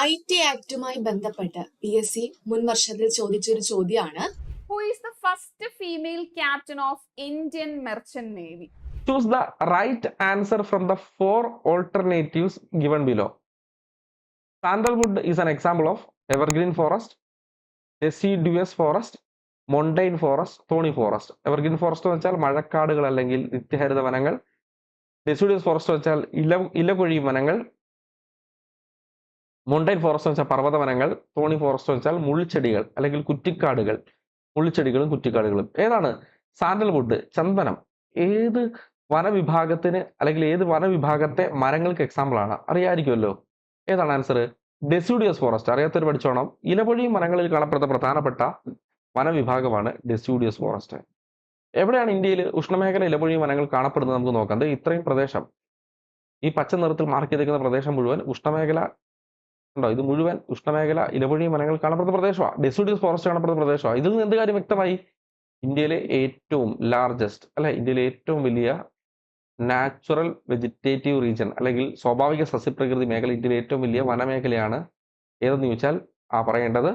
I T ആക്ടുമായി ബന്ധപ്പെട്ട് P S C മുൻ വർഷത്തിൽ ചോദിച്ചൊരു ചോദ്യമാണ് Who is the first female captain of Indian Merchant Navy? Choose the right answer from the four alternatives given below. Sandalwood is an example of evergreen forest, deciduous forest, montane forest, thorny forest. Evergreen forest എന്ന് വെച്ചാൽ മഴക്കാടുകൾ അല്ലെങ്കിൽ നിത്യഹരിത വനങ്ങൾ deciduous forest എന്ന് വെച്ചാൽ ഇല ഇലപൊഴി വനങ്ങൾ മൊണ്ടൈൻ forest എന്ന് വെച്ചാൽ പർവതവനങ്ങൾ തോണി ഫോറസ്റ്റ് എന്ന് വെച്ചാൽ മുൾച്ചെടികൾ അല്ലെങ്കിൽ കുറ്റിക്കാടുകൾ. മുൾച്ചെടികളും കുറ്റിക്കാടുകളും. ഏതാണ്? സാൻഡൽവുഡ് ചന്ദനം. ഏത് വനവിഭാഗത്തിന് അല്ലെങ്കിൽ ഏത് വനവിഭാഗത്തെ മരങ്ങൾക്ക് എക്സാമ്പിൾ ആണ്? അറിയാമായിരിക്കുമല്ലോ. ഏതാണ് ആൻസർ ഡെസ്യൂഡിയസ് ഫോറസ്റ്റ് അറിയാത്തൊരു പഠിച്ചോണം. ഇലപൊഴി മരങ്ങളിൽ കാണപ്പെടുന്ന പ്രധാനപ്പെട്ട വനവിഭാഗമാണ് ഡെസ്യൂഡിയസ് ഫോറസ്റ്റ് എവിടെയാണ് ഇന്ത്യയിൽ ഉഷ്ണമേഖല ഇലപൊഴി മരങ്ങൾ കാണപ്പെടുന്നത് നമുക്ക് നോക്കാം. ഇത്രയും പ്രദേശം. ഈ പച്ച നിറത്തിൽ മാർക്ക് ചെയ്തിരിക്കുന്ന പ്രദേശം മുഴുവൻ ഉഷ്ണമേഖല ഉണ്ടോ? ഇത് മുഴുവൻ ഉഷ്ണമേഖല ഇലപൊഴി വനങ്ങൾ കാണപ്പെടുന്ന പ്രദേശമാണ് ഡെസിഡ്യൂസ് ഫോറസ്റ്റ് കാണപ്പെടുന്ന പ്രദേശമാണ് ഇതിൽ നിന്ന് എന്ത് കാര്യം വ്യക്തമായി? ഇന്ത്യയിലെ ഏറ്റവും ലാർജസ്റ്റ് അല്ലെ? ഇന്ത്യയിലെ ഏറ്റവും വലിയ നാച്ചുറൽ വെജിറ്റേറ്റീവ് റീജൻ അല്ലെങ്കിൽ സ്വാഭാവിക സസ്യപ്രകൃതി മേഖല ഇന്ത്യയിലെ ഏറ്റവും വലിയ വനമേഖലയാണ് ഏതെന്ന് ചോദിച്ചാൽ ആ പറയേണ്ടത്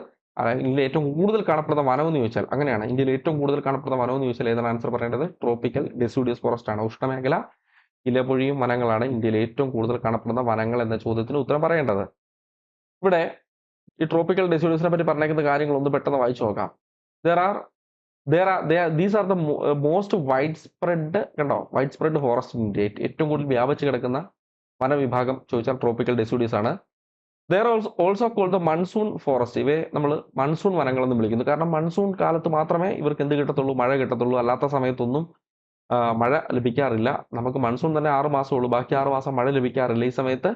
ഇന്ത്യയിൽ ഏറ്റവും കൂടുതൽ കാണപ്പെടുന്ന വനം എന്ന് ചോദിച്ചാൽ അങ്ങനെയാണ്. ഇന്ത്യയിൽ ഏറ്റവും കൂടുതൽ കാണപ്പെടുന്ന വനം എന്ന് ചോദിച്ചാൽ ഏതാണ് ആൻസർ പറയേണ്ടത്? ട്രോപ്പിക്കൽ ഡെസ്യൂഡിയസ് ഫോറസ്റ്റ് ആണ്. ഉഷ്ണമേഖല ഇലപൊഴിയും വനങ്ങളാണ് ഇന്ത്യയിലെ ഏറ്റവും കൂടുതൽ കാണപ്പെടുന്ന വനങ്ങൾ എന്ന ചോദ്യത്തിന് ഉത്തരം പറയേണ്ടത്. ഇവിടെ ഈ ട്രോപ്പിക്കൽ ഡെസ്യൂഡിയസിനെ പറ്റി പറഞ്ഞേക്കുന്ന കാര്യങ്ങൾ ഒന്ന് പെട്ടെന്ന് വായിച്ചു നോക്കാം. They are they are these are the most wide spread കണ്ടോ? വൈഡ് സ്പ്രെഡ് ഫോറസ്റ്റ് ഇന്ത്യ ഏറ്റവും കൂടുതൽ വ്യാപിച്ചു കിടക്കുന്ന വനവിഭാഗം ചോദിച്ചാൽ ട്രോപ്പിക്കൽ ഡെസിഡ്യൂസ് ആണ്. They also also call the monsoon forest ഇവയെ നമ്മൾ മൺസൂൺ വനങ്ങൾ എന്ന് വിളിക്കുന്നു. കാരണം മൺസൂൺ കാലത്ത് മാത്രമേ ഇവർക്ക് എന്ത് കിട്ടത്തുള്ളൂ? മഴ കിട്ടത്തുള്ളൂ. അല്ലാത്ത സമയത്തൊന്നും മഴ ലഭിക്കാറില്ല. നമുക്ക് മൺസൂൺ തന്നെ ആറ് മാസമേ ഉള്ളൂ. ബാക്കി ആറ് മാസം മഴ ലഭിക്കാറില്ല. ഈ സമയത്ത്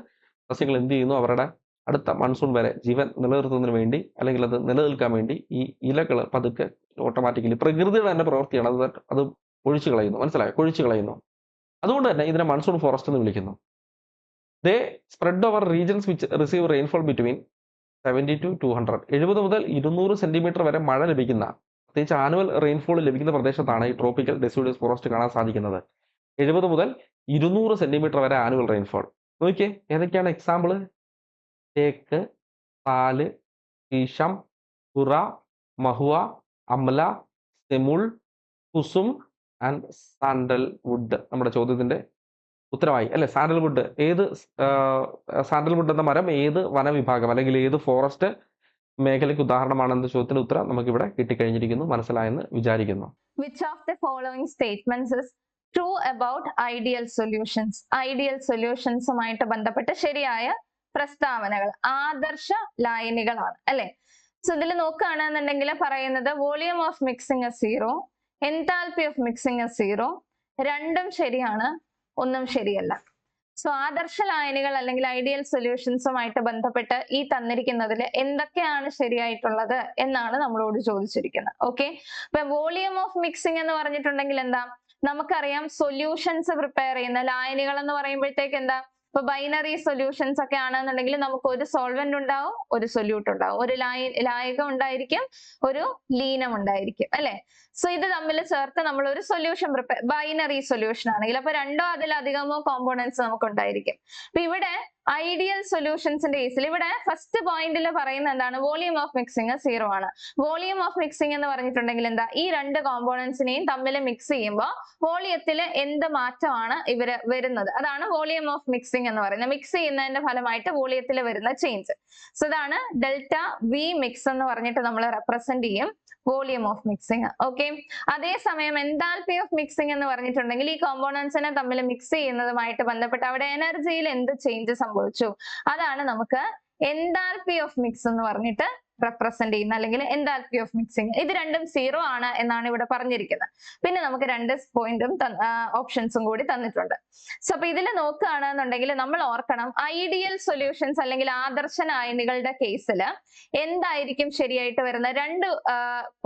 സസ്യങ്ങൾ എന്ത് ചെയ്യുന്നു? അവരുടെ അടുത്ത മൺസൂൺ വരെ ജീവൻ നിലനിർത്തുന്നതിന് വേണ്ടി അല്ലെങ്കിൽ അത് നിലനിൽക്കാൻ വേണ്ടി ഈ ഇലകൾ പതുക്കെ ഓട്ടോമാറ്റിക്കലി പ്രകൃതിയുടെ തന്നെ പ്രവൃത്തിയാണ് അത് അത് ഒഴിച്ചു കളയുന്നു. മനസ്സിലായോ? കൊഴിച്ചു കളയുന്നു. അതുകൊണ്ട് തന്നെ ഇതിനെ മൺസൂൺ ഫോറസ്റ്റ് എന്ന് വിളിക്കുന്നു. They spread over regions which receive rainfall between seventy to two hundred എഴുപത് മുതൽ ഇരുന്നൂറ് സെന്റിമീറ്റർ വരെ മഴ ലഭിക്കുന്ന പ്രത്യേകിച്ച് ആനുവൽ റെയിൻഫോൾ ലഭിക്കുന്ന പ്രദേശത്താണ് ഈ ട്രോപ്പിക്കൽ ഡെസ്യൂഡിയസ് ഫോറസ്റ്റ് കാണാൻ സാധിക്കുന്നത്. എഴുപത് മുതൽ ഇരുന്നൂറ് സെന്റിമീറ്റർ വരെ ആനുവൽ റെയിൻഫോൾ നോക്കിയേ ഏതൊക്കെയാണ് എക്സാമ്പിൾ തേക്ക് പാൽ ശീശം പുറ മഹുവ അമല സെമുൾ കുസും ആൻഡ് സാൻഡൽ വുഡ് നമ്മുടെ ചോദ്യത്തിന്റെ ഉത്തരമായി അല്ലെ? സാൻഡൽവുഡ് ഏത് സാൻഡൽവുഡ് എന്ന മരം ഏത് വനവിഭാഗം അല്ലെങ്കിൽ ഏത് ഫോറസ്റ്റ് മേഖലയ്ക്ക് ഉദാഹരണമാണെന്ന ചോദ്യത്തിന്റെ ഉത്തരം നമുക്ക് ഇവിടെ കിട്ടിക്കഴിഞ്ഞിരിക്കുന്നു. മനസ്സിലായെന്ന് വിചാരിക്കുന്നു. Following statements is true about ideal solutions? Ideal solutionsുമായിട്ട് ബന്ധപ്പെട്ട് ശരിയായ പ്രസ്താവനകൾ ആദർശ ലായനികളാണ് അല്ലെ? സോ ഇതിൽ നോക്കുകയാണെന്നുണ്ടെങ്കിൽ പറയുന്നത് volume of mixing zero enthalpy of mixing zero രണ്ടും ശരിയാണ് ഒന്നും ശരിയല്ല. സോ ആദർശ ലായനികൾ അല്ലെങ്കിൽ ഐഡിയൽ സൊല്യൂഷൻസുമായിട്ട് ബന്ധപ്പെട്ട് ഈ തന്നിരിക്കുന്നതിൽ എന്തൊക്കെയാണ് ശരിയായിട്ടുള്ളത് എന്നാണ് നമ്മളോട് ചോദിച്ചിരിക്കുന്നത്. ഓക്കെ ഇപ്പൊ വോളിയം ഓഫ് മിക്സിംഗ് എന്ന് പറഞ്ഞിട്ടുണ്ടെങ്കിൽ എന്താ? നമുക്കറിയാം സൊല്യൂഷൻസ് പ്രിപ്പയർ ചെയ്യുന്ന ലായനികൾ എന്ന് പറയുമ്പോഴത്തേക്ക് എന്താ? ഇപ്പൊ ബൈനറി സൊല്യൂഷൻസ് ഒക്കെ ആണെന്നുണ്ടെങ്കിൽ നമുക്ക് ഒരു സോൾവെന്റ് ഉണ്ടാവും ഒരു സൊല്യൂട്ട് ഉണ്ടാവും. ഒരു ലായ ലായകം ഉണ്ടായിരിക്കും ഒരു ലീനം ഉണ്ടായിരിക്കും അല്ലെ? സോ ഇത് തമ്മിൽ ചേർത്ത് നമ്മൾ ഒരു സൊല്യൂഷൻ പ്രിപ്പയർ ബൈനറി സൊല്യൂഷൻ ആണെങ്കിൽ. അപ്പൊ രണ്ടോ അതിലധികമോ കോമ്പോണൻസ് നമുക്ക് ഉണ്ടായിരിക്കും. അപ്പൊ ഇവിടെ ഐഡിയൽ സൊല്യൂഷൻസിന്റെ കേസിൽ ഇവിടെ ഫസ്റ്റ് പോയിന്റിൽ പറയുന്ന എന്താണ്? വോളിയം ഓഫ് മിക്സിങ് സീറോ ആണ്. വോളിയം ഓഫ് മിക്സിംഗ് എന്ന് പറഞ്ഞിട്ടുണ്ടെങ്കിൽ എന്താ? ഈ രണ്ട് കോമ്പോണൻസിനെയും തമ്മിൽ മിക്സ് ചെയ്യുമ്പോൾ വോളിയത്തിൽ എന്ത് മാറ്റമാണ് ഇവർ വരുന്നത്? അതാണ് വോളിയം ഓഫ് മിക്സിംഗ് എന്ന് പറയുന്നത്. മിക്സ് ചെയ്യുന്നതിന്റെ ഫലമായിട്ട് വോളിയത്തിൽ വരുന്ന ചേഞ്ച് സോ ഇതാണ് ഡെൽറ്റ വി മിക്സ് എന്ന് പറഞ്ഞിട്ട് നമ്മൾ റെപ്രസെന്റ് ചെയ്യും. Volume of mixing. ഓക്കെ? അതേസമയം എന്താൽപി ഓഫ് മിക്സിംഗ് എന്ന് പറഞ്ഞിട്ടുണ്ടെങ്കിൽ ഈ കോമ്പോണൻസിനെ തമ്മിൽ മിക്സ് ചെയ്യുന്നതുമായിട്ട് ബന്ധപ്പെട്ട് അവിടെ എനർജിയിൽ എന്ത് ചേഞ്ച് സംഭവിച്ചു? അതാണ് നമുക്ക് എന്താൽപി ഓഫ് മിക്സ് എന്ന് പറഞ്ഞിട്ട് റെപ്രസെന്റ് ചെയ്യുന്ന അല്ലെങ്കിൽ എന്താൽപ്പി ഓഫ് മിക്സിംഗ് ഇത് രണ്ടും സീറോ ആണ് എന്നാണ് ഇവിടെ പറഞ്ഞിരിക്കുന്നത്. പിന്നെ നമുക്ക് രണ്ട് പോയിന്റും ഓപ്ഷൻസും കൂടി തന്നിട്ടുണ്ട്. സോ അപ്പൊ ഇതിൽ നോക്കുകയാണെന്നുണ്ടെങ്കിൽ നമ്മൾ ഓർക്കണം ഐഡിയൽ സൊല്യൂഷൻസ് അല്ലെങ്കിൽ ആദർശ നായനികളുടെ കേസിൽ എന്തായിരിക്കും ശരിയായിട്ട് വരുന്ന രണ്ട്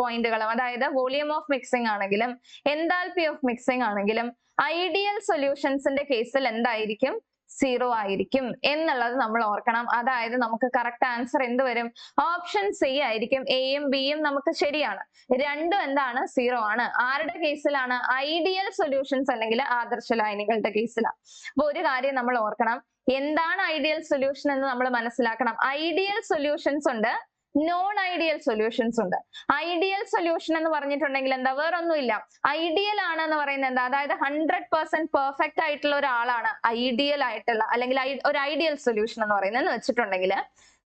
പോയിന്റുകളും അതായത് വോളിയം ഓഫ് മിക്സിംഗ് ആണെങ്കിലും എന്താൽപ്പി ഓഫ് മിക്സിംഗ് ആണെങ്കിലും ഐഡിയൽ സൊല്യൂഷൻസിന്റെ കേസിൽ എന്തായിരിക്കും? സീറോ ആയിരിക്കും എന്നുള്ളത് നമ്മൾ ഓർക്കണം. അതായത് നമുക്ക് കറക്റ്റ് ആൻസർ എന്ത് വരും? ഓപ്ഷൻ സി ആയിരിക്കും. എയും ബിയും നമുക്ക് ശരിയാണ്. രണ്ടും എന്താണ്? സീറോ ആണ്. ആരുടെ കേസിലാണ് ഐഡിയൽ സൊല്യൂഷൻസ് അല്ലെങ്കിൽ ആദർശ ലൈനുകളുടെ കേസിലാണ് അപ്പൊ ഒരു കാര്യം നമ്മൾ ഓർക്കണം. എന്താണ് ഐഡിയൽ സൊല്യൂഷൻ എന്ന് നമ്മൾ മനസ്സിലാക്കണം? ഐഡിയൽ സൊല്യൂഷൻസ് ഉണ്ട്. നോൺ ഐഡിയൽ സൊല്യൂഷൻസ് ഉണ്ട്. ഐഡിയൽ സൊല്യൂഷൻ എന്ന് പറഞ്ഞിട്ടുണ്ടെങ്കിൽ എന്താ? വേറെ ഒന്നുമില്ല ഐഡിയൽ ആണ് എന്ന് പറയുന്നത് എന്താ? അതായത് ഹൺഡ്രഡ് പെർസെന്റ് പെർഫെക്റ്റ് ആയിട്ടുള്ള ഒരാളാണ് ഐഡിയൽ ആയിട്ടുള്ള അല്ലെങ്കിൽ ഒരു ഐഡിയൽ സൊല്യൂഷൻ എന്ന് പറയുന്നത് എന്ന് വെച്ചിട്ടുണ്ടെങ്കിൽ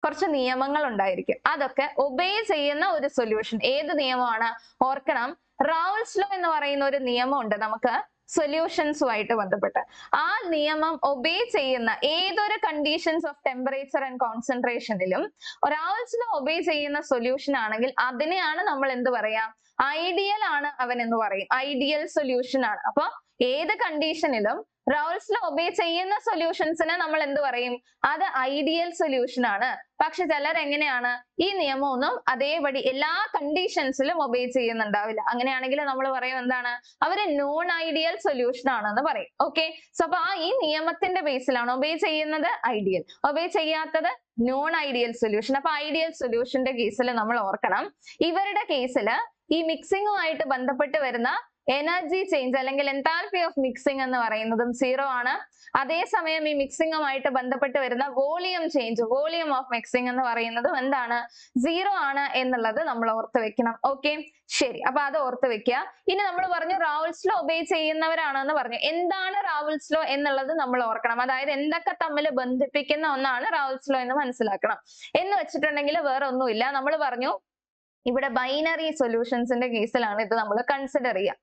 കുറച്ച് നിയമങ്ങൾ ഉണ്ടായിരിക്കും. അതൊക്കെ ഒബേ ചെയ്യുന്ന ഒരു സൊല്യൂഷൻ ഏത് നിയമമാണ്? ഓർക്കണം. റൗൾസ് ലോ എന്ന് പറയുന്ന ഒരു നിയമമുണ്ട് നമുക്ക്. സൊല്യൂഷൻസുമായിട്ട് ബന്ധപ്പെട്ട്. ആ നിയമം ഒബേ ചെയ്യുന്ന ഏതൊരു കണ്ടീഷൻസ് ഓഫ് ടെമ്പറേച്ചർ ആൻഡ് കോൺസെൻട്രേഷനിലും ഒരാൾസിന് ഒബേ ചെയ്യുന്ന സൊല്യൂഷൻ ആണെങ്കിൽ അതിനെയാണ് നമ്മൾ എന്ത് പറയാ? ഐഡിയൽ ആണ് അവൻ എന്ന് പറയും. ഐഡിയൽ സൊല്യൂഷൻ ആണ്. അപ്പൊ ഏത് കണ്ടീഷനിലും റൗൾസിൽ ഒബേ ചെയ്യുന്ന സൊല്യൂഷൻസിനെ നമ്മൾ എന്ത് പറയും? അത് ഐഡിയൽ സൊല്യൂഷൻ ആണ്. പക്ഷെ ചിലർ എങ്ങനെയാണ്? ഈ നിയമമൊന്നും അതേപടി എല്ലാ കണ്ടീഷൻസിലും ഒബേ ചെയ്യുന്നുണ്ടാവില്ല. അങ്ങനെയാണെങ്കിൽ നമ്മൾ പറയും എന്താണ്? അവർ നോൺ ഐഡിയൽ സൊല്യൂഷൻ ആണെന്ന് പറയും. ഓക്കെ സോ അപ്പൊ ആ ഈ നിയമത്തിന്റെ ബേസിലാണ് ഒബേ ചെയ്യുന്നത് ഐഡിയൽ ഒബേ ചെയ്യാത്തത് നോൺ ഐഡിയൽ സൊല്യൂഷൻ അപ്പൊ ഐഡിയൽ സൊല്യൂഷന്റെ കേസിൽ നമ്മൾ ഓർക്കണം. ഇവരുടെ കേസിൽ ഈ മിക്സിംഗുമായിട്ട് ബന്ധപ്പെട്ട് വരുന്ന എനർജി ചേഞ്ച് അല്ലെങ്കിൽ എൻതാൽപി ഓഫ് മിക്സിംഗ് എന്ന് പറയുന്നതും സീറോ ആണ്. അതേസമയം ഈ മിക്സിംഗുമായിട്ട് ബന്ധപ്പെട്ട് വരുന്ന volume change volume of mixing എന്ന് പറയുന്നതും എന്താണ്? സീറോ ആണ് എന്നുള്ളത് നമ്മൾ ഓർത്ത് വെക്കണം. ഓക്കെ ശരി. അപ്പൊ അത് ഓർത്ത് വെക്കുക. ഇനി നമ്മൾ പറഞ്ഞു റാവുൽസ്ലോ ഒബേ ചെയ്യുന്നവരാണെന്ന് പറഞ്ഞു. എന്താണ് റാവുൽസ്ലോ എന്നുള്ളത് നമ്മൾ ഓർക്കണം. അതായത് എന്തൊക്കെ തമ്മിൽ ബന്ധിപ്പിക്കുന്ന ഒന്നാണ് റാവുൽസ്ലോ എന്ന് മനസ്സിലാക്കണം. എന്ന് വെച്ചിട്ടുണ്ടെങ്കിൽ വേറെ ഒന്നുമില്ല. നമ്മൾ പറഞ്ഞു ഇവിടെ ബൈനറി സൊല്യൂഷൻസിന്റെ കേസിലാണ് ഇത് നമ്മൾ കൺസിഡർ ചെയ്യുക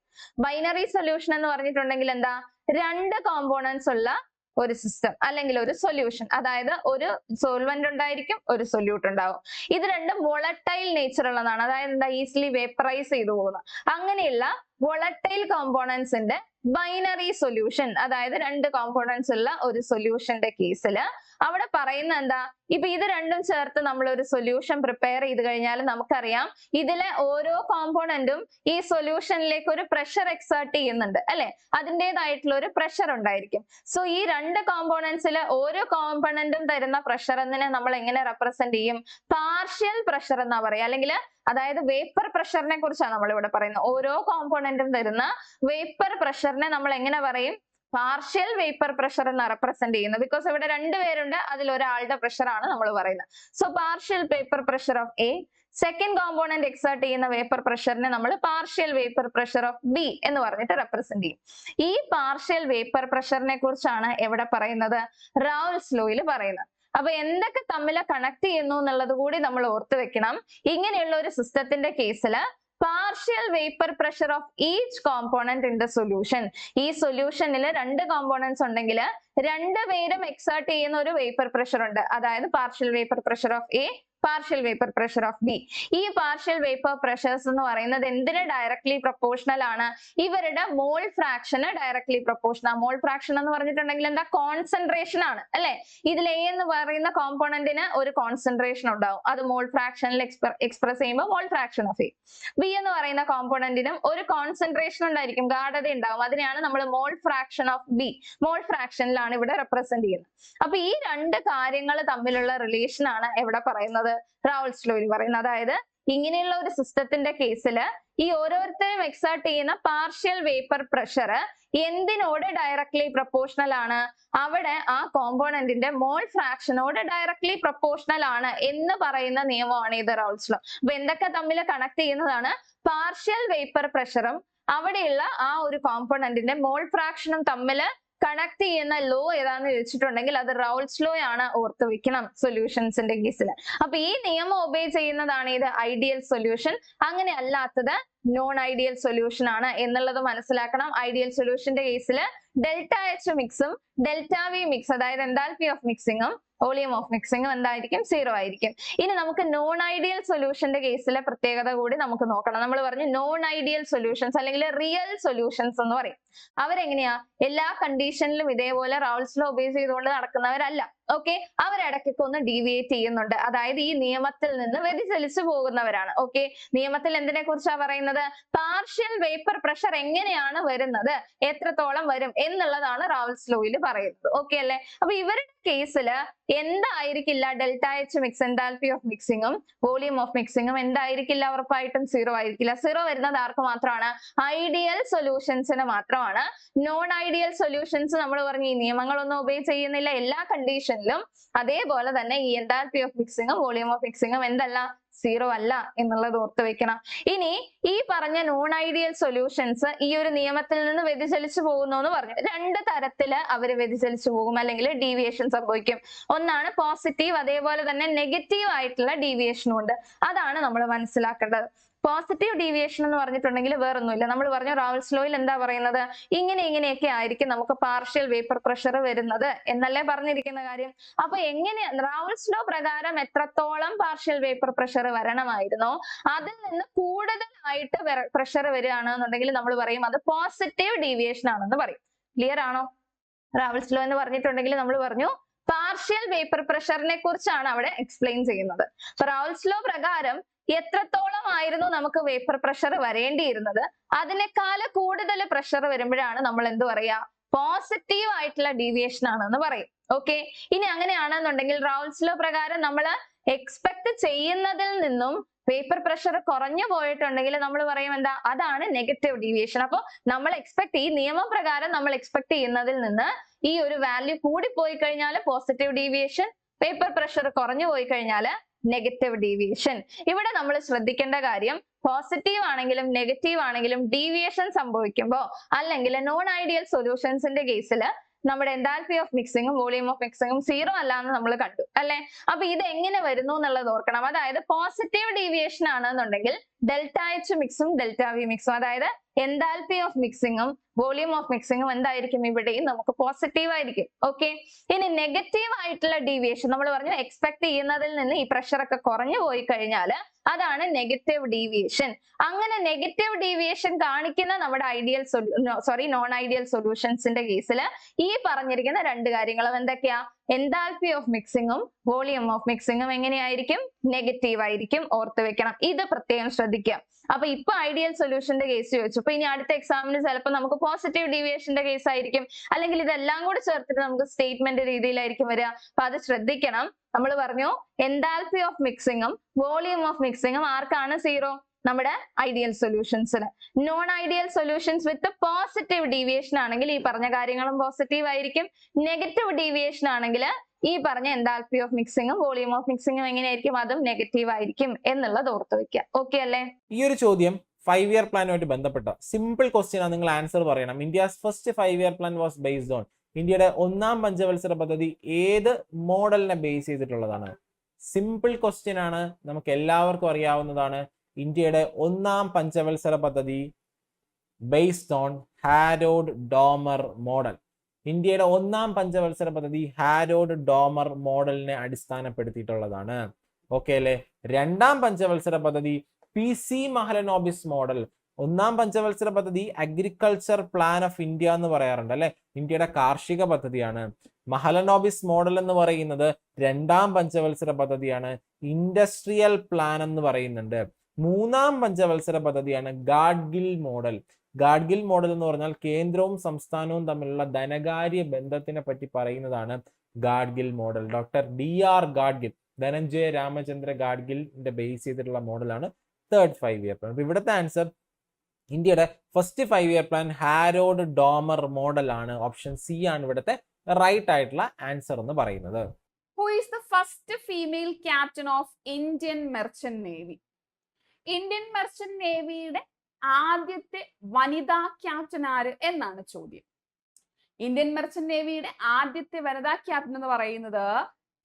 ബൈനറി സൊല്യൂഷൻ എന്ന് പറഞ്ഞിട്ടുണ്ടെങ്കിൽ എന്താ? രണ്ട് കോമ്പോണൻസ് ഉള്ള ഒരു സിസ്റ്റം അല്ലെങ്കിൽ ഒരു സൊല്യൂഷൻ അതായത് ഒരു സോൾവെന്റ് ഉണ്ടായിരിക്കും ഒരു സൊല്യൂട്ട് ഉണ്ടാവും. ഇത് രണ്ടും വോളട്ടൈൽ നേച്ചർ ഉള്ളതാണ്. അതായത് എന്താ? ഈസിലി വേപ്പറൈസ് ചെയ്തു പോകുന്നത് അങ്ങനെയുള്ള വോളട്ടൈൽ കോമ്പോണൻസിന്റെ ബൈനറി സൊല്യൂഷൻ അതായത് രണ്ട് കോമ്പോണൻസ് ഉള്ള ഒരു സൊല്യൂഷന്റെ കേസിൽ അവിടെ പറയുന്ന എന്താ? ഇപ്പൊ ഇത് രണ്ടും ചേർത്ത് നമ്മൾ ഒരു സൊല്യൂഷൻ പ്രിപ്പയർ ചെയ്ത് കഴിഞ്ഞാൽ നമുക്കറിയാം ഇതിലെ ഓരോ കോമ്പോണന്റും ഈ സൊല്യൂഷനിലേക്ക് ഒരു പ്രഷർ എക്സേർട്ട് ചെയ്യുന്നുണ്ട് അല്ലെ? അതിന്റെതായിട്ടുള്ള ഒരു പ്രഷർ ഉണ്ടായിരിക്കും. സോ ഈ രണ്ട് കോമ്പോണൻസിലെ ഓരോ കോമ്പോണന്റും തരുന്ന പ്രഷർ എന്നതിനെ നമ്മൾ എങ്ങനെ റെപ്രസെന്റ് ചെയ്യും? പാർഷ്യൽ പ്രഷർ എന്നാ പറയാ അല്ലെങ്കിൽ അതായത് വേപ്പർ പ്രഷറിനെ കുറിച്ചാണ് നമ്മൾ ഇവിടെ പറയുന്നത്. ഓരോ കോമ്പോണന്റും തരുന്ന വേപ്പർ പ്രഷറിനെ നമ്മൾ എങ്ങനെ പറയും? പാർഷ്യൽ വേപ്പർ പ്രഷർ എന്ന് റെപ്രസെന്റ് ചെയ്യുന്നത് ബിക്കോസ് ഇവിടെ രണ്ടുപേരുണ്ട് അതിൽ ഒരാളുടെ പ്രഷർ ആണ് നമ്മൾ പറയുന്നത്. So partial vapour pressure of A second component exert ചെയ്യുന്ന വേപ്പർ പ്രഷറിനെ നമ്മൾ partial vapour pressure of B എന്ന് പറഞ്ഞിട്ട് റെപ്രസെന്റ് ചെയ്യും. ഈ പാർഷ്യൽ വേപ്പർ പ്രഷറിനെ കുറിച്ചാണ് എവിടെ പറയുന്നത്? റൗൾസ് ലോയിൽ പറയുന്നത്. അപ്പൊ എന്തൊക്കെ തമ്മിൽ കണക്ട് ചെയ്യുന്നു എന്നുള്ളത് കൂടി നമ്മൾ ഓർത്തു വെക്കണം. ഇങ്ങനെയുള്ള ഒരു സിസ്റ്റത്തിന്റെ കേസിൽ partial vapour pressure of each component in the solution ഈ സൊല്യൂഷനിൽ രണ്ട് കോമ്പോണൻസ് ഉണ്ടെങ്കിൽ രണ്ടുപേരും എക്സേർട്ട് ചെയ്യുന്ന ഒരു വേപ്പർ പ്രഷർ ഉണ്ട്. അതായത് partial vapour pressure of A partial vapour pressure of B ഈ പാർഷ്യൽ വേപ്പർ പ്രഷേഴ്സ് എന്ന് പറയുന്നത് എന്തിന് ഡയറക്ട്ലി പ്രൊപ്പോർഷണൽ ആണ്? ഇവരുടെ മോൾ ഫ്രാക്ഷന് ഡയറക്ട്ലി പ്രൊപ്പോർഷണൽ മോൾ ഫ്രാക്ഷൻ എന്ന് പറഞ്ഞിട്ടുണ്ടെങ്കിൽ എന്താ? കോൺസെൻട്രേഷൻ ആണ് അല്ലെ? ഇതിൽ എ എന്ന് പറയുന്ന കോമ്പോണന്റിന് ഒരു കോൺസെൻട്രേഷൻ ഉണ്ടാവും. അത് മോൾ ഫ്രാക്ഷനിൽ എക്സ്പ്രസ് ചെയ്യുമ്പോൾ mole fraction of A B എന്ന് പറയുന്ന കോമ്പോണന്റിനും ഒരു കോൺസെൻട്രേഷൻ ഉണ്ടായിരിക്കും ഗാഠത ഉണ്ടാവും. അതിനെയാണ് നമ്മൾ mole fraction of B mole ഫ്രാക്ഷനിലാണ് ഇവിടെ റെപ്രസെന്റ് ചെയ്യുന്നത്. അപ്പൊ ഈ രണ്ട് കാര്യങ്ങൾ തമ്മിലുള്ള റിലേഷൻ ആണ് എവിടെ പറയുന്നത്. റൗൾസ് ലോയിൽ പറയുന്നത് അതായത് ഇങ്ങനെയുള്ള ഒരു സിസ്റ്റത്തിന്റെ കേസിൽ ഈ ഓരോരുത്തരും എക്സേർട്ട് ചെയ്യുന്ന പാർഷ്യൽ വേപ്പർ പ്രഷർ എന്തിനോട് ഡയറക്ട്ലി പ്രൊപ്പോർഷണൽ ആണ്? അവിടെ ആ കോമ്പോണന്റിന്റെ മോൾ ഫ്രാക്ഷനോട് ഡയറക്ട്ലി പ്രൊപ്പോർഷണൽ ആണ് എന്ന് പറയുന്ന നിയമമാണ് ഇത് റൗൾസ് ലോ അപ്പൊ എന്തൊക്കെ തമ്മിൽ കണക്ട് ചെയ്യുന്നതാണ്? പാർഷ്യൽ വേപ്പർ പ്രഷറും അവിടെയുള്ള ആ ഒരു കോമ്പോണന്റിന്റെ മോൾ ഫ്രാക്ഷനും തമ്മിൽ കണക്ട് ചെയ്യുന്ന ലോ ഏതാന്ന് ചോദിച്ചിട്ടുണ്ടെങ്കിൽ അത് റൗൾസ് ലോ ആണ് ഓർത്ത് വെക്കണം സൊല്യൂഷൻസിന്റെ കേസിൽ അപ്പൊ ഈ നിയമം ഒബേ ചെയ്യുന്നതാണ് ഇത് ഐഡിയൽ സൊല്യൂഷൻ അങ്ങനെ അല്ലാത്തത് നോൺ ഐഡിയൽ സൊല്യൂഷൻ ആണ് എന്നുള്ളത് മനസ്സിലാക്കണം. ഐഡിയൽ സൊല്യൂഷന്റെ കേസിൽ ഡെൽറ്റ എച്ച് മിക്സും ഡെൽറ്റ വി മിക്സ് അതായത് എൻതാൽപി ഓഫ് മിക്സിങ്ങും വോളിയം ഓഫ് മിക്സിംഗ് എന്തായിരിക്കും? സീറോ ആയിരിക്കും. ഇനി നമുക്ക് നോൺ ഐഡിയൽ സൊല്യൂഷന്റെ കേസിലെ പ്രത്യേകത കൂടി നമുക്ക് നോക്കണം. നമ്മൾ പറഞ്ഞു നോൺ ഐഡിയൽ സൊല്യൂഷൻസ് അല്ലെങ്കിൽ റിയൽ സൊല്യൂഷൻസ് എന്ന് പറയും. അവരെങ്ങനെയാ? എല്ലാ കണ്ടീഷനിലും ഇതേപോലെ റൗൾസ് ലോ ബേസ് ചെയ്തുകൊണ്ട് നടക്കുന്നവരല്ല. ഓക്കെ അവരിടയ്ക്കൊക്കെ ഒന്ന് ഡീവിയേറ്റ് ചെയ്യുന്നുണ്ട്. അതായത് ഈ നിയമത്തിൽ നിന്ന് വ്യതിചലിച്ചു പോകുന്നവരാണ്. ഓക്കെ നിയമത്തിൽ എന്തിനെ കുറിച്ചാണ് പറയുന്നത്? പാർഷ്യൽ വേപ്പർ പ്രഷർ എങ്ങനെയാണ് വരുന്നത്? എത്രത്തോളം വരും? എന്നുള്ളതാണ് റാവൽസ് ലോയിൽ പറയുന്നത്. ഓക്കെ അല്ലെ? അപ്പൊ ഇവരുടെ കേസിൽ എന്തായിരിക്കില്ല delta H mix enthalpy of മിക്സിങ്ങും volume of മിക്സിങ്ങും എന്തായിരിക്കില്ല ഉറപ്പായിട്ടും സീറോ ആയിരിക്കില്ല. സീറോ വരുന്നത് ആർക്ക് മാത്രമാണ്? ഐഡിയൽ സൊല്യൂഷൻസിന് മാത്രമാണ്. നോൺ ഐഡിയൽ സൊല്യൂഷൻസ് നമ്മൾ പറഞ്ഞു ഈ നിയമങ്ങളൊന്നും ഒബേ ചെയ്യുന്നില്ല. എല്ലാ കണ്ടീഷനിലും അതേപോലെ തന്നെ ഈ എൻതാൽപ്പി ഓഫ് മിക്സിങ്ങും വോളിയം ഓഫ് മിക്സിങ്ങും എന്തല്ല? സീറോ അല്ല എന്നുള്ളത് ഓർത്ത് വെക്കണം. ഇനി ഈ പറഞ്ഞ നോൺ ഐഡിയൽ സൊല്യൂഷൻസ് ഈ ഒരു നിയമത്തിൽ നിന്ന് വ്യതിചലിച്ചു പോകുന്നു എന്ന് പറഞ്ഞു രണ്ട് തരത്തിൽ അവർ വ്യതിചലിച്ചു പോകും അല്ലെങ്കിൽ ഡീവിയേഷൻ സംഭവിക്കും. ഒന്നാണ് പോസിറ്റീവ് അതേപോലെ തന്നെ നെഗറ്റീവ് ആയിട്ടുള്ള ഡീവിയേഷനും ഉണ്ട്. അതാണ് നമ്മൾ മനസ്സിലാക്കേണ്ടത്. പോസിറ്റീവ് ഡീവിയേഷൻ എന്ന് പറഞ്ഞിട്ടുണ്ടെങ്കിൽ വേറൊന്നുമില്ല. നമ്മൾ പറഞ്ഞു റാവൽസ് ലോയിൽ എന്താ പറയുന്നത്? ഇങ്ങനെ ഇങ്ങനെയൊക്കെ ആയിരിക്കും നമുക്ക് പാർഷ്യൽ വേപ്പർ പ്രഷർ വരുന്നത് എന്നല്ലേ പറഞ്ഞിരിക്കുന്ന കാര്യം. അപ്പൊ എങ്ങനെ റാവൽസ് ലോ പ്രകാരം എത്രത്തോളം പാർഷ്യൽ വേപ്പർ പ്രഷർ വരണമായിരുന്നോ? അതിൽ നിന്ന് കൂടുതലായിട്ട് പ്രഷർ വരികയാണെന്നുണ്ടെങ്കിൽ നമ്മൾ പറയും അത് പോസിറ്റീവ് ഡീവിയേഷൻ ആണെന്ന് പറയും. ക്ലിയർ ആണോ? റാവൽസ് ലോ എന്ന് പറഞ്ഞിട്ടുണ്ടെങ്കിൽ നമ്മൾ പറഞ്ഞു പാർഷ്യൽ വേപ്പർ പ്രഷറിനെ കുറിച്ചാണ് അവിടെ എക്സ്പ്ലെയിൻ ചെയ്യുന്നത്. അപ്പൊ റാവൽസ് ലോ പ്രകാരം എത്രത്തോളം ആയിരുന്നു നമുക്ക് വേപ്പർ പ്രഷർ വരേണ്ടിയിരുന്നത്? അതിനേക്കാൾ കൂടുതൽ പ്രഷർ വരുമ്പോഴാണ് നമ്മൾ എന്ത് പറയാ പോസിറ്റീവ് ആയിട്ടുള്ള ഡീവിയേഷൻ ആണെന്ന് പറയും. ഓക്കെ ഇനി അങ്ങനെയാണെന്നുണ്ടെങ്കിൽ റൗൾസ് ലോ പ്രകാരം നമ്മൾ എക്സ്പെക്ട് ചെയ്യുന്നതിൽ നിന്നും പേപ്പർ പ്രഷർ കുറഞ്ഞു പോയിട്ടുണ്ടെങ്കിൽ നമ്മൾ പറയും എന്താ? അതാണ് നെഗറ്റീവ് ഡീവിയേഷൻ അപ്പൊ നമ്മൾ എക്സ്പെക്ട് ഈ നിയമപ്രകാരം നമ്മൾ എക്സ്പെക്ട് ചെയ്യുന്നതിൽ നിന്ന് ഈ ഒരു വാല്യൂ കൂടി പോയി കഴിഞ്ഞാൽ പോസിറ്റീവ് ഡീവിയേഷൻ പേപ്പർ പ്രഷർ കുറഞ്ഞു പോയി കഴിഞ്ഞാൽ നെഗറ്റീവ് ഡീവിയേഷൻ ഇവിടെ നമ്മൾ ശ്രദ്ധിക്കേണ്ട കാര്യം പോസിറ്റീവ് ആണെങ്കിലും നെഗറ്റീവ് ആണെങ്കിലും ഡീവിയേഷൻ സംഭവിക്കുമ്പോൾ അല്ലെങ്കിൽ നോൺ ഐഡിയൽ സൊല്യൂഷൻസിന്റെ കേസിൽ നമ്മുടെ എൻതാൽപ്പി ഓഫ് മിക്സിങ്ങും വോളിയം ഓഫ് മിക്സിങ്ങും സീറോ അല്ല എന്ന് നമ്മൾ കണ്ടു അല്ലെ? അപ്പൊ ഇത് എങ്ങനെ വരുന്നു എന്നുള്ളത് ഓർക്കണം. അതായത് പോസിറ്റീവ് ഡീവിയേഷൻ ആണെന്നുണ്ടെങ്കിൽ ഡെൽറ്റ എച്ച് മിക്സും ഡെൽറ്റ വി മിക്സും അതായത് എൻതാൽപി ഓഫ് മിക്സിങ്ങും വോളിയം ഓഫ് മിക്സിങ്ങും എന്തായിരിക്കും ഇവിടെയും? നമുക്ക് പോസിറ്റീവ് ആയിരിക്കും. ഓക്കെ ഇനി നെഗറ്റീവ് ആയിട്ടുള്ള ഡീവിയേഷൻ നമ്മൾ പറഞ്ഞു എക്സ്പെക്ട് ചെയ്യുന്നതിൽ നിന്ന് ഈ പ്രഷർ ഒക്കെ കുറഞ്ഞു പോയി കഴിഞ്ഞാൽ അതാണ് നെഗറ്റീവ് ഡീവിയേഷൻ അങ്ങനെ നെഗറ്റീവ് ഡീവിയേഷൻ കാണിക്കുന്ന നമ്മുടെ ഐഡിയൽ സോറി നോൺ ഐഡിയൽ സൊല്യൂഷൻസിന്റെ കേസിൽ ഈ പറഞ്ഞിരിക്കുന്ന രണ്ട് കാര്യങ്ങളും എന്തൊക്കെയാ? എന്താൽപി ഓഫ് മിക്സിങ്ങും വോളിയം ഓഫ് മിക്സിങ്ങും എങ്ങനെയായിരിക്കും? നെഗറ്റീവ് ആയിരിക്കും. ഓർത്ത് വെക്കണം. ഇത് പ്രത്യേകം ശ്രദ്ധിക്കുക. അപ്പൊ ഇപ്പൊ ഐഡിയൽ സൊല്യൂഷന്റെ കേസ് ചോദിച്ചു. അപ്പൊ ഇനി അടുത്ത എക്സാമിന് ചിലപ്പോൾ നമുക്ക് പോസിറ്റീവ് ഡീവിയേഷന്റെ കേസ് ആയിരിക്കും. അല്ലെങ്കിൽ ഇതെല്ലാം കൂടി ചേർത്തിട്ട് നമുക്ക് സ്റ്റേറ്റ്മെന്റ് രീതിയിലായിരിക്കും വരിക. അപ്പൊ അത് ശ്രദ്ധിക്കണം. നമ്മൾ പറഞ്ഞു എൻതാൽപി ഓഫ് മിക്സിങ്ങും വോളിയം ഓഫ് മിക്സിങ്ങും ആർക്കാണ് സീറോ നമ്മുടെ ideal സൊല്യൂഷൻസിന് non ideal solutions with positive deviation ആണെങ്കിൽ ഈ പറഞ്ഞ കാര്യങ്ങളും പോസിറ്റീവ് ആയിരിക്കും. നെഗറ്റീവ് ഡീവിയേഷൻ ആണെങ്കിൽ ഈ പറഞ്ഞ എന്താൽപി ഓഫ് മിക്സിങ്ങും വോളിയം ഓഫ് മിക്സിങ്ങും എങ്ങനെയായിരിക്കും? അതും നെഗറ്റീവ് ആയിരിക്കും എന്നുള്ളത് ഓർത്ത് വെക്കുക ഓക്കെ അല്ലേ? ഈ ഒരു ചോദ്യം ഫൈവ് ഇയർ പ്ലാനുമായിട്ട് ബന്ധപ്പെട്ട സിമ്പിൾ ക്വസ്റ്റ്യൻ ആണ് നിങ്ങൾ ആൻസർ പറയണം. India's first five year plan was based on ഇന്ത്യയുടെ ഒന്നാം പഞ്ചവത്സര പദ്ധതി ഏത് മോഡലിനെ ബേസ് ചെയ്തിട്ടുള്ളതാണ്? സിമ്പിൾ ക്വസ്റ്റ്യൻ ആണ്. നമുക്ക് എല്ലാവർക്കും അറിയാവുന്നതാണ്. ഇന്ത്യയുടെ ഒന്നാം പഞ്ചവത്സര പദ്ധതി based on Harrod Domar model ഇന്ത്യയുടെ ഒന്നാം പഞ്ചവത്സര പദ്ധതി ഹാരോഡ് ഡോമർ മോഡലിനെ അടിസ്ഥാനപ്പെടുത്തിയിട്ടുള്ളതാണ്. ഓക്കെ അല്ലെ? രണ്ടാം പഞ്ചവത്സര പദ്ധതി പി സി മഹലനോബിസ് മോഡൽ ഒന്നാം പഞ്ചവത്സര പദ്ധതി അഗ്രികൾച്ചർ പ്ലാൻ ഓഫ് ഇന്ത്യ എന്ന് പറയാറുണ്ട് അല്ലെ? ഇന്ത്യയുടെ കാർഷിക പദ്ധതിയാണ്. മഹലനോബിസ് മോഡൽ എന്ന് പറയുന്നത് രണ്ടാം പഞ്ചവത്സര പദ്ധതിയാണ്. ഇൻഡസ്ട്രിയൽ പ്ലാൻ എന്ന് പറയുന്നുണ്ട്. മൂന്നാം പഞ്ചവത്സര പദ്ധതിയാണ് ഗാഡ്ഗിൽ മോഡൽ. ഗാഡ്ഗിൽ മോഡൽ എന്ന് പറഞ്ഞാൽ കേന്ദ്രവും സംസ്ഥാനവും തമ്മിലുള്ള ധനകാര്യ ബന്ധത്തിനെ പറ്റി പറയുന്നതാണ് Gadgil model. Doctor D R Gadgil Dhananjaya Ramachandra ഗാഡ്ഗിലിന്റെ base ചെയ്തിട്ടുള്ള മോഡലാണ് തേർഡ് ഫൈവ് ഇയർ പ്ലാൻ അപ്പൊ ഇവിടുത്തെ ആൻസർ ഇന്ത്യയുടെ first five year plan Harrod Domar model ആണ്. ഓപ്ഷൻ സി ആണ് ഇവിടുത്തെ റൈറ്റ് ആയിട്ടുള്ള ആൻസർ എന്ന് പറയുന്നത്. Who is the first female captain of Indian merchant navy Indian merchant നേവിയുടെ ആദ്യത്തെ വനിതാ ക്യാപ്റ്റൻ ആര് എന്നാണ് ചോദ്യം. ഇന്ത്യൻ മെർച്ചന്റ് നേവിയുടെ ആദ്യത്തെ വനിതാ ക്യാപ്റ്റൻ എന്ന് പറയുന്നത്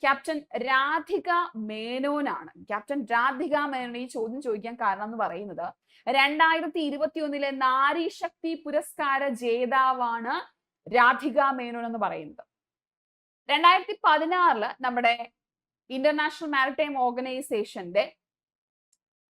ക്യാപ്റ്റൻ രാധിക മേനോനാണ്. ക്യാപ്റ്റൻ രാധിക മേനോൻ ഈ ചോദ്യം ചോദിക്കാൻ കാരണം എന്ന് പറയുന്നത് രണ്ടായിരത്തി ഇരുപത്തി ഒന്നിലെ നാരി ശക്തി പുരസ്കാര ജേതാവാണ് രാധിക മേനോൻ എന്ന് പറയുന്നത്. രണ്ടായിരത്തി പതിനാറിൽ നമ്മുടെ ഇന്റർനാഷണൽ മാരിടൈം ഓർഗനൈസേഷന്റെ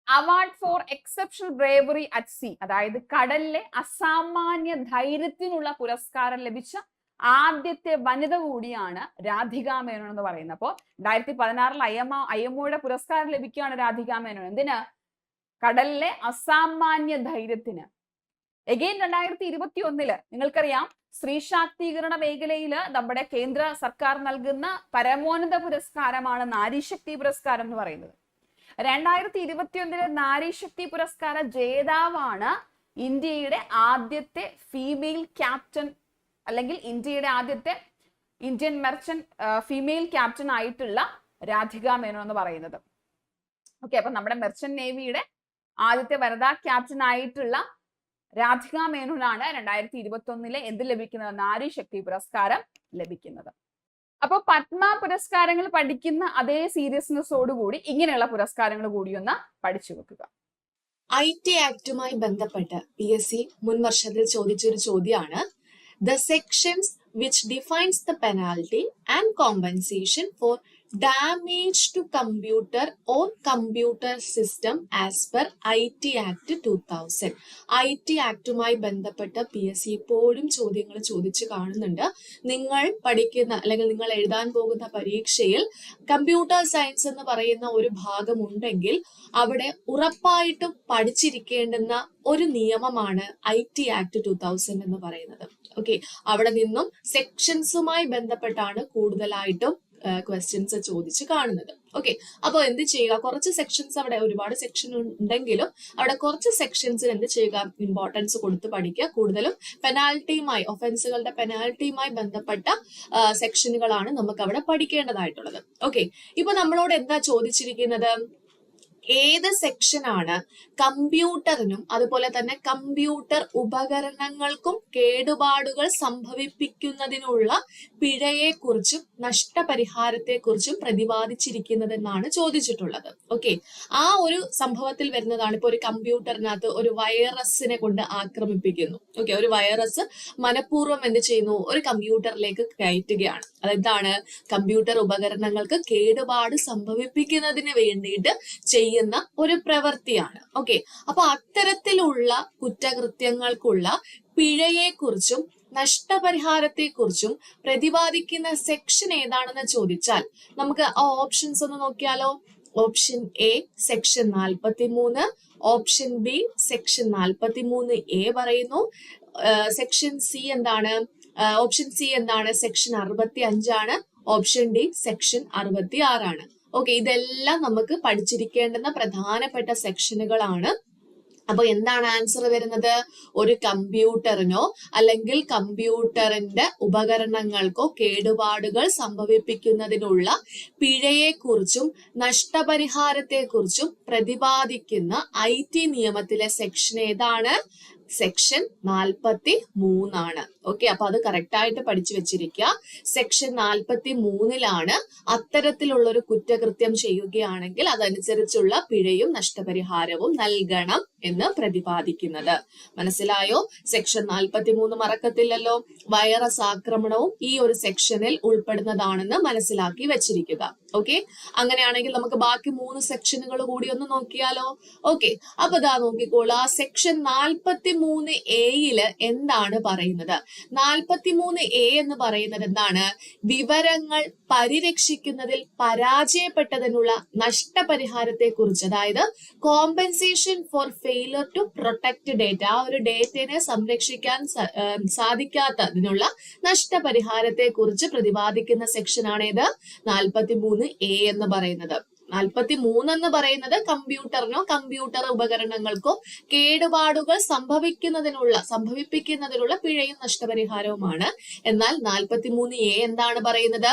award for exceptional bravery at sea അതായത് കടലിലെ അസാമാന്യ ധൈര്യത്തിനുള്ള പുരസ്കാരം ലഭിച്ച ആദ്യത്തെ വനിത കൂടിയാണ് രാധിക മേനോൻ എന്ന് പറയുന്നത്. അപ്പോൾ രണ്ടായിരത്തി പതിനാറിൽ അയ്യമ്മ ഒയുടെ പുരസ്കാരം ലഭിക്കുകയാണ് രാധിക മേനോൻ. എന്തിന്? കടലിലെ അസാമാന്യ ധൈര്യത്തിന്. എഗെയിൻ രണ്ടായിരത്തി ഇരുപത്തി ഒന്നിൽ നിങ്ങൾക്കറിയാം സ്ത്രീ ശാക്തീകരണ മേഖലയിൽ നമ്മുടെ കേന്ദ്ര സർക്കാർ നൽകുന്ന പരമോന്നത പുരസ്കാരമാണ് നാരീശക്തി പുരസ്കാരം എന്ന് പറയുന്നത്. രണ്ടായിരത്തി ഇരുപത്തിയൊന്നിലെ നാരീശക്തി പുരസ്കാര ജേതാവാണ് ഇന്ത്യയുടെ ആദ്യത്തെ ഫീമെയിൽ ക്യാപ്റ്റൻ അല്ലെങ്കിൽ ഇന്ത്യയുടെ ആദ്യത്തെ ഇന്ത്യൻ മെർച്ചന്റ് ഫീമെയിൽ ക്യാപ്റ്റൻ ആയിട്ടുള്ള രാധിക മേനോ എന്ന് പറയുന്നത്. ഓക്കെ അപ്പൊ നമ്മുടെ മെർച്ചന്റ് നേവിയുടെ ആദ്യത്തെ വനിതാ ക്യാപ്റ്റൻ ആയിട്ടുള്ള രാധിക മേനോനാണ് രണ്ടായിരത്തി ഇരുപത്തി ഒന്നിലെ എന്ത് ലഭിക്കുന്നത്? നാരി ശക്തി പുരസ്കാരം ലഭിക്കുന്നത്. അപ്പൊ പത്മ പുരസ്കാരങ്ങൾ പഠിക്കുന്ന അതേ സീരിയസ്നെസ്സോടുകൂടി ഇങ്ങനെയുള്ള പുരസ്കാരങ്ങൾ കൂടി ഒന്ന് പഠിച്ചു വെക്കുക. ഐ ടി ആക്ടുമായി ബന്ധപ്പെട്ട് പി എസ് സി മുൻ വർഷത്തിൽ ചോദിച്ചൊരു ചോദ്യമാണ്. The sections which defines the penalty and compensation for damage to computer or computer system as per I T act two thousand I T ആക്ടുമായി ബന്ധപ്പെട്ട പി എസ് സി ഇപ്പോഴും ചോദ്യങ്ങൾ ചോദിച്ചു കാണുന്നുണ്ട്. നിങ്ങൾ പഠിക്കുന്ന അല്ലെങ്കിൽ നിങ്ങൾ എഴുതാൻ പോകുന്ന പരീക്ഷയിൽ കമ്പ്യൂട്ടർ സയൻസ് എന്ന് പറയുന്ന ഒരു ഭാഗമുണ്ടെങ്കിൽ അവിടെ ഉറപ്പായിട്ടും പഠിച്ചിരിക്കേണ്ടുന്ന ഒരു നിയമമാണ് I T act two thousand എന്ന് പറയുന്നത്. ഓക്കെ അവിടെ നിന്നും സെക്ഷൻസുമായി ബന്ധപ്പെട്ടാണ് കൂടുതലായിട്ടും ക്വസ്റ്റ്യൻസ് ചോദിച്ച് കാണുന്നത്. ഓക്കെ അപ്പോൾ എന്ത് ചെയ്യുക? കുറച്ച് സെക്ഷൻസ് അവിടെ ഒരുപാട് സെക്ഷൻ ഉണ്ടെങ്കിലും അവിടെ കുറച്ച് സെക്ഷൻസിൽ എന്ത് ചെയ്യുക? ഇമ്പോർട്ടൻസ് കൊടുത്ത് പഠിക്കുക. കൂടുതലും പെനാൽറ്റിയുമായി ഒഫൻസുകളുടെ പെനാൽറ്റിയുമായി ബന്ധപ്പെട്ട സെക്ഷനുകളാണ് നമുക്ക് അവിടെ പഠിക്കേണ്ടതായിട്ടുള്ളത്. ഓക്കെ ഇപ്പൊ നമ്മളോട് എന്താ ചോദിച്ചിരിക്കുന്നത്? ഏത് സെക്ഷനാണ് കമ്പ്യൂട്ടറിനും അതുപോലെ തന്നെ കമ്പ്യൂട്ടർ ഉപകരണങ്ങൾക്കും കേടുപാടുകൾ സംഭവിപ്പിക്കുന്നതിനുള്ള പിഴയെക്കുറിച്ചും നഷ്ടപരിഹാരത്തെക്കുറിച്ചും പ്രതിപാദിച്ചിരിക്കുന്നതെന്നാണ് ചോദിച്ചിട്ടുള്ളത്. ഓക്കെ ആ ഒരു സംഭവത്തിൽ വരുന്നതാണ് ഇപ്പൊ ഒരു കമ്പ്യൂട്ടറിനകത്ത് ഒരു വൈറസിനെ കൊണ്ട് ആക്രമിപ്പിക്കുന്നു. ഓക്കെ ഒരു വൈറസ് മനഃപൂർവം എന്ത് ചെയ്യുന്നു? ഒരു കമ്പ്യൂട്ടറിലേക്ക് കയറ്റുകയാണ്. അതെന്താണ്? കമ്പ്യൂട്ടർ ഉപകരണങ്ങൾക്ക് കേടുപാട് സംഭവിപ്പിക്കുന്നതിന് വേണ്ടിയിട്ട് ചെയ്യുന്ന ഒരു പ്രവൃത്തിയാണ്. ഓക്കെ അപ്പൊ അത്തരത്തിലുള്ള കുറ്റകൃത്യങ്ങൾക്കുള്ള പിഴയെക്കുറിച്ചും നഷ്ടപരിഹാരത്തെക്കുറിച്ചും പ്രതിപാദിക്കുന്ന സെക്ഷൻ ഏതാണെന്ന് ചോദിച്ചാൽ നമുക്ക് ആ ഓപ്ഷൻസ് ഒന്ന് നോക്കിയാലോ? ഓപ്ഷൻ എ സെക്ഷൻ നാൽപ്പത്തി മൂന്ന് ഓപ്ഷൻ ബി സെക്ഷൻ നാൽപ്പത്തി മൂന്ന് എ പറയുന്നു സെക്ഷൻ സി എന്താണ് ഓപ്ഷൻ സി എന്താണ്? സെക്ഷൻ അറുപത്തി അഞ്ചാണ് ഓപ്ഷൻ ഡി സെക്ഷൻ അറുപത്തി ആറാണ് ഓക്കെ ഇതെല്ലാം നമുക്ക് പഠിച്ചിരിക്കേണ്ടുന്ന പ്രധാനപ്പെട്ട സെക്ഷനുകളാണ് അപ്പൊ എന്താണ് ആൻസർ വരുന്നത്? ഒരു കമ്പ്യൂട്ടറിനോ അല്ലെങ്കിൽ കമ്പ്യൂട്ടറിന്റെ ഉപകരണങ്ങൾക്കോ കേടുപാടുകൾ സംഭവിപ്പിക്കുന്നതിനുള്ള പിഴയെക്കുറിച്ചും നഷ്ടപരിഹാരത്തെക്കുറിച്ചും പ്രതിപാദിക്കുന്ന ഐ ടി നിയമത്തിലെ സെക്ഷൻ ഏതാണ്? സെക്ഷൻ നാൽപ്പത്തി മൂന്നാണ് ഓക്കെ അപ്പൊ അത് കറക്റ്റ് ആയിട്ട് പഠിച്ചു വെച്ചിരിക്കുക. സെക്ഷൻ നാൽപ്പത്തി മൂന്നിലാണ് അത്തരത്തിലുള്ള ഒരു കുറ്റകൃത്യം ചെയ്യുകയാണെങ്കിൽ അതനുസരിച്ചുള്ള പിഴയും നഷ്ടപരിഹാരവും നൽകണം എന്ന് പ്രതിപാദിക്കുന്നത്. മനസ്സിലായോ? സെക്ഷൻ നാൽപ്പത്തി മൂന്ന് മറക്കത്തില്ലല്ലോ? വൈറസ് ആക്രമണവും ഈ ഒരു സെക്ഷനിൽ ഉൾപ്പെടുന്നതാണെന്ന് മനസ്സിലാക്കി വെച്ചിരിക്കുക. ഓക്കെ അങ്ങനെയാണെങ്കിൽ നമുക്ക് ബാക്കി മൂന്ന് സെക്ഷനുകൾ കൂടി ഒന്ന് നോക്കിയാലോ? ഓക്കെ അപ്പൊ ഇതാ നോക്കിക്കോളൂ. ആ സെക്ഷൻ നാൽപ്പത്തി മൂന്ന് എയിൽ എന്താണ് പറയുന്നത്? നാൽപ്പത്തി മൂന്ന് എ എന്ന് പറയുന്നത് എന്താണ്? വിവരങ്ങൾ പരിരക്ഷിക്കുന്നതിൽ പരാജയപ്പെട്ടതിനുള്ള നഷ്ടപരിഹാരത്തെ കുറിച്ച് അതായത് compensation for failure to protect data ആ ഒരു ഡേറ്റയെ സംരക്ഷിക്കാൻ സാധിക്കാത്തതിനുള്ള നഷ്ടപരിഹാരത്തെ കുറിച്ച് പ്രതിപാദിക്കുന്ന സെക്ഷനാണ് ഇത് നാൽപ്പത്തി മൂന്ന് എ എന്ന് പറയുന്നത്. നാൽപ്പത്തി മൂന്ന് എന്ന് പറയുന്നത് കമ്പ്യൂട്ടറിനോ കമ്പ്യൂട്ടർ ഉപകരണങ്ങൾക്കോ കേടുപാടുകൾ സംഭവിക്കുന്നതിനുള്ള സംഭവിപ്പിക്കുന്നതിനുള്ള പിഴയും നഷ്ടപരിഹാരവുമാണ്. എന്നാൽ നാൽപ്പത്തി മൂന്ന് എ എന്താണ് പറയുന്നത്?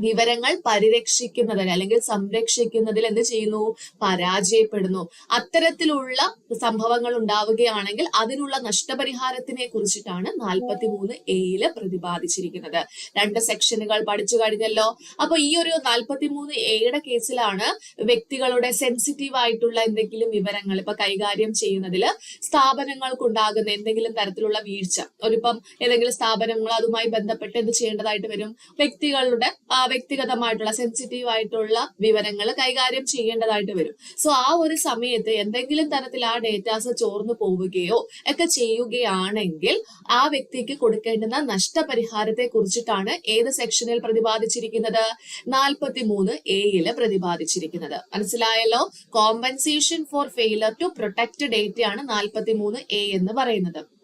വിവരങ്ങൾ പരിരക്ഷിക്കുന്നതിൽ അല്ലെങ്കിൽ സംരക്ഷിക്കുന്നതിൽ എന്ത് ചെയ്യുന്നു? പരാജയപ്പെടുന്നു. അത്തരത്തിലുള്ള സംഭവങ്ങൾ ഉണ്ടാവുകയാണെങ്കിൽ അതിനുള്ള നഷ്ടപരിഹാരത്തിനെ കുറിച്ചിട്ടാണ് നാൽപ്പത്തി മൂന്ന് എയിൽ പ്രതിപാദിച്ചിരിക്കുന്നത്. രണ്ട് സെക്ഷനുകൾ പഠിച്ചു കഴിഞ്ഞല്ലോ. അപ്പൊ ഈ ഒരു നാൽപ്പത്തി മൂന്ന് എയുടെ കേസിലാണ് വ്യക്തികളുടെ സെൻസിറ്റീവ് ആയിട്ടുള്ള എന്തെങ്കിലും വിവരങ്ങൾ ഇപ്പൊ കൈകാര്യം ചെയ്യുന്നതിൽ സ്ഥാപനങ്ങൾക്കുണ്ടാകുന്ന എന്തെങ്കിലും തരത്തിലുള്ള വീഴ്ച. ഒരിപ്പം ഏതെങ്കിലും സ്ഥാപനങ്ങൾ അതുമായി ബന്ധപ്പെട്ട് എന്ത് ചെയ്യേണ്ടതായിട്ട് വരും? വ്യക്തികളുടെ വ്യക്തിഗതമായിട്ടുള്ള സെൻസിറ്റീവ് ആയിട്ടുള്ള വിവരങ്ങൾ കൈകാര്യം ചെയ്യേണ്ടതായിട്ട് വരും. സോ ആ ഒരു സമയത്ത് എന്തെങ്കിലും തരത്തിൽ ആ ഡേറ്റാസ് ചോർന്നു പോവുകയോ ഒക്കെ ചെയ്യുകയാണെങ്കിൽ ആ വ്യക്തിക്ക് കൊടുക്കേണ്ടുന്ന നഷ്ടപരിഹാരത്തെ കുറിച്ചിട്ടാണ് ഏത് സെക്ഷനിൽ പ്രതിപാദിച്ചിരിക്കുന്നത്? നാൽപ്പത്തി മൂന്ന് എയിൽ പ്രതിപാദിച്ചിരിക്കുന്നത്. മനസ്സിലായല്ലോ? Compensation for failure to protect ഡേറ്റയാണ് നാൽപ്പത്തി മൂന്ന് എ എന്ന് പറയുന്നത്.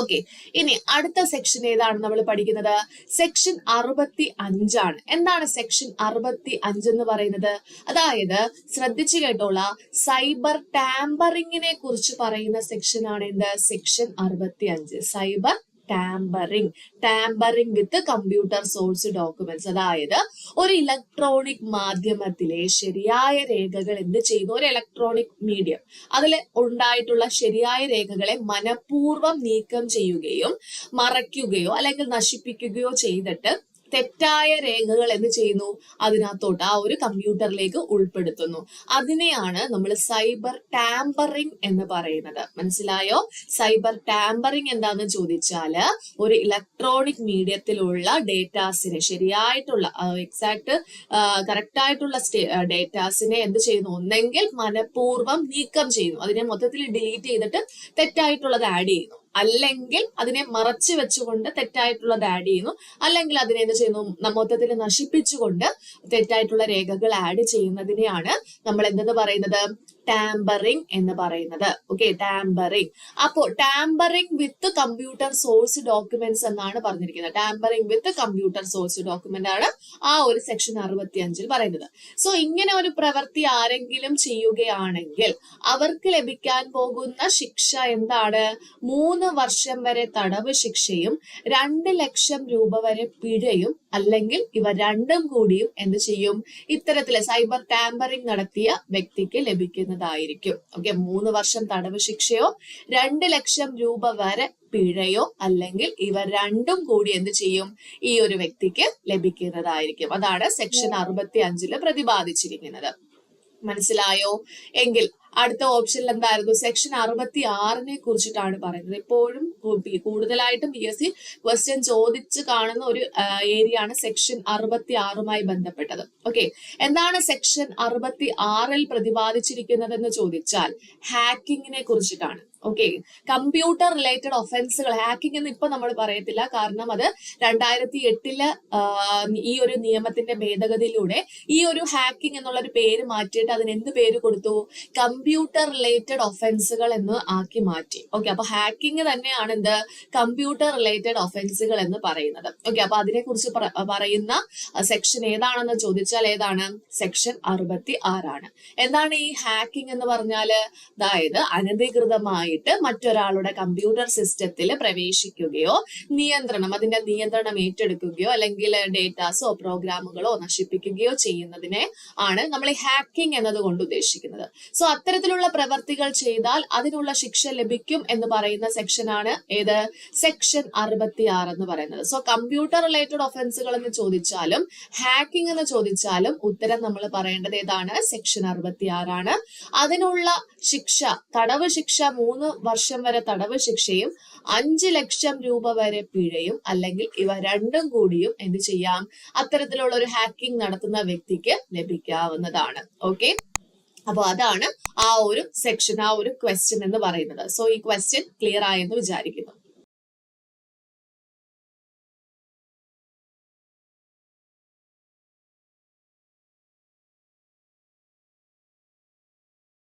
ഓക്കെ ഇനി അടുത്ത സെക്ഷൻ ഏതാണ് നമ്മൾ പഠിക്കുന്നത്? സെക്ഷൻ അറുപത്തി അഞ്ചാണ് എന്താണ് സെക്ഷൻ അറുപത്തി അഞ്ച് എന്ന് പറയുന്നത്? അതായത് ശ്രദ്ധിച്ചു കേട്ടോള. സൈബർ ടാമ്പറിങ്ങിനെ കുറിച്ച് പറയുന്ന സെക്ഷൻ ആണ് എന്ത്? സെക്ഷൻ അറുപത്തി അഞ്ച് cyber tampering tampering with computer source documents അതായത് ഒരു ഇലക്ട്രോണിക് മാധ്യമത്തിലെ ശരിയായ രേഖകൾ എന്ത് ചെയ്യുന്നു? ഒരു ഇലക്ട്രോണിക് മീഡിയം അതിൽ ഉണ്ടായിട്ടുള്ള ശരിയായ രേഖകളെ മനഃപൂർവം നീക്കം ചെയ്യുകയും മറയ്ക്കുകയോ അല്ലെങ്കിൽ നശിപ്പിക്കുകയോ ചെയ്തിട്ട് തെറ്റായ രേഖകൾ എന്ത് ചെയ്യുന്നു? അതിനകത്തോട്ട് ആ ഒരു കമ്പ്യൂട്ടറിലേക്ക് ഉൾപ്പെടുത്തുന്നു. അതിനെയാണ് നമ്മൾ സൈബർ ടാമ്പറിംഗ് എന്ന് പറയുന്നത്. മനസ്സിലായോ? സൈബർ ടാമ്പറിംഗ് എന്താന്ന് ചോദിച്ചാൽ ഒരു ഇലക്ട്രോണിക് മീഡിയത്തിലുള്ള ഡേറ്റാസിനെ ശരിയായിട്ടുള്ള എക്സാക്ട് കറക്റ്റ് ആയിട്ടുള്ള ഡേറ്റാസിനെ എന്ത് ചെയ്യുന്നു? ഒന്നെങ്കിൽ മനഃപൂർവം നീക്കം ചെയ്യുന്നു. അതിനെ മൊത്തത്തിൽ ഡിലീറ്റ് ചെയ്തിട്ട് തെറ്റായിട്ടുള്ളത് ആഡ് ചെയ്യുന്നു. അല്ലെങ്കിൽ അതിനെ മറച്ചു വെച്ചുകൊണ്ട് തെറ്റായിട്ടുള്ളത് ആഡ് ചെയ്യുന്നു. അല്ലെങ്കിൽ അതിനെ എന്ത് ചെയ്യുന്നു? മൊത്തത്തിൽ നശിപ്പിച്ചുകൊണ്ട് തെറ്റായിട്ടുള്ള രേഖകൾ ആഡ് ചെയ്യുന്നതിനെയാണ് നമ്മൾ എന്തെന്ന് പറയുന്നത്? ടാമ്പറിംഗ് എന്ന് പറയുന്നത്. ഓക്കെ ടാമ്പറിംഗ് അപ്പോ tampering with computer source documents എന്നാണ് പറഞ്ഞിരിക്കുന്നത്. Tampering with computer source document ആണ് ആ ഒരു സെക്ഷൻ അറുപത്തി അഞ്ചിൽ പറയുന്നത്. സോ ഇങ്ങനെ ഒരു പ്രവൃത്തി ആരെങ്കിലും ചെയ്യുകയാണെങ്കിൽ അവർക്ക് ലഭിക്കാൻ പോകുന്ന ശിക്ഷ എന്താണ്? മൂന്ന് വർഷം വരെ തടവ് ശിക്ഷയും രണ്ട് ലക്ഷം രൂപ വരെ പിഴയും അല്ലെങ്കിൽ ഇവ രണ്ടും കൂടിയും എന്ത് ചെയ്യും? ഇത്തരത്തിലെ സൈബർ ടാമ്പറിംഗ് നടത്തിയ വ്യക്തിക്ക് ലഭിക്കുന്നതായിരിക്കും ഓക്കെ മൂന്ന് വർഷം തടവ് ശിക്ഷയോ രണ്ട് ലക്ഷം രൂപ വരെ പിഴയോ അല്ലെങ്കിൽ ഇവ രണ്ടും കൂടി എന്ത് ചെയ്യും? ഈ ഒരു വ്യക്തിക്ക് ലഭിക്കുന്നതായിരിക്കും. അതാണ് സെക്ഷൻ അറുപത്തി അഞ്ചിൽ പ്രതിപാദിച്ചിരിക്കുന്നത്. മനസ്സിലായോ? എങ്കിൽ അടുത്ത ഓപ്ഷനിൽ എന്തായിരുന്നു? സെക്ഷൻ അറുപത്തി ആറിനെ കുറിച്ചിട്ടാണ് പറയുന്നത്. എപ്പോഴും കൂടുതലായിട്ടും പി എസ് സി ക്വസ്റ്റ്യൻ ചോദിച്ച് കാണുന്ന ഒരു ഏരിയ ആണ് സെക്ഷൻ അറുപത്തി ആറുമായി ബന്ധപ്പെട്ടത്. ഓക്കെ എന്താണ് സെക്ഷൻ അറുപത്തി ആറിൽ പ്രതിപാദിച്ചിരിക്കുന്നത് എന്ന് ചോദിച്ചാൽ ഹാക്കിങ്ങിനെ കുറിച്ചിട്ടാണ്. ഓക്കെ കമ്പ്യൂട്ടർ റിലേറ്റഡ് ഒഫൻസുകൾ ഹാക്കിംഗ് എന്ന് ഇപ്പൊ നമ്മൾ പറയത്തില്ല. കാരണം അത് രണ്ടായിരത്തി എട്ടിൽ ഈ ഒരു നിയമത്തിന്റെ ഭേദഗതിയിലൂടെ ഈ ഒരു ഹാക്കിംഗ് എന്നുള്ള ഒരു പേര് മാറ്റിയിട്ട് അതിന് എന്ത് പേര് കൊടുത്തു? കമ്പ്യൂട്ടർ റിലേറ്റഡ് ഒഫൻസുകൾ എന്ന് ആക്കി മാറ്റി. ഓക്കെ അപ്പൊ ഹാക്കിംഗ് തന്നെയാണ് എന്ത്? കമ്പ്യൂട്ടർ റിലേറ്റഡ് ഒഫൻസുകൾ എന്ന് പറയുന്നത്. ഓക്കെ അപ്പൊ അതിനെ കുറിച്ച് പറയുന്ന സെക്ഷൻ ഏതാണെന്ന് ചോദിച്ചാൽ ഏതാണ്? സെക്ഷൻ അറുപത്തി ആറാണ് എന്താണ് ഈ ഹാക്കിംഗ് എന്ന് പറഞ്ഞാൽ? അതായത് അനധികൃതമായിട്ട് മറ്റൊരാളുടെ കമ്പ്യൂട്ടർ സിസ്റ്റത്തിൽ പ്രവേശിക്കുകയോ നിയന്ത്രണം അതിന്റെ നിയന്ത്രണം ഏറ്റെടുക്കുകയോ അല്ലെങ്കിൽ ഡേറ്റാസോ പ്രോഗ്രാമുകളോ നശിപ്പിക്കുകയോ ചെയ്യുന്നതിനെ ആണ് നമ്മൾ ഈ ഹാക്കിംഗ് എന്നതുകൊണ്ട് ഉദ്ദേശിക്കുന്നത്. സോ അത്തരത്തിലുള്ള പ്രവർത്തികൾ ചെയ്താൽ അതിനുള്ള ശിക്ഷ ലഭിക്കും എന്ന് പറയുന്ന സെക്ഷനാണ് ഏത്? സെക്ഷൻ അറുപത്തി ആറ് എന്ന് പറയുന്നത്. സോ കമ്പ്യൂട്ടർ റിലേറ്റഡ് ഒഫൻസുകൾ എന്ന് ചോദിച്ചാലും ഹാക്കിംഗ് എന്ന് ചോദിച്ചാലും ഉത്തരം നമ്മൾ പറയേണ്ടത് ഏതാണ്? സെക്ഷൻ അറുപത്തി ആറാണ് അതിനുള്ള ശിക്ഷ തടവ് ശിക്ഷ മൂന്ന് വർഷം വരെ തടവ് ശിക്ഷയും അഞ്ച് ലക്ഷം രൂപ വരെ പിഴയും അല്ലെങ്കിൽ ഇവ രണ്ടും കൂടിയും എന്ത് ചെയ്യാം? അത്തരത്തിലുള്ള ഒരു ഹാക്കിംഗ് നടത്തുന്ന വ്യക്തിക്ക് ലഭിക്കാവുന്നതാണ്. ഓക്കെ അപ്പൊ അതാണ് ആ ഒരു സെക്ഷൻ ആ ഒരു ക്വസ്റ്റ്യൻ എന്ന് പറയുന്നത്. സോ ഈ ക്വസ്റ്റ്യൻ ക്ലിയർ ആയെന്ന് വിചാരിക്കുന്നു.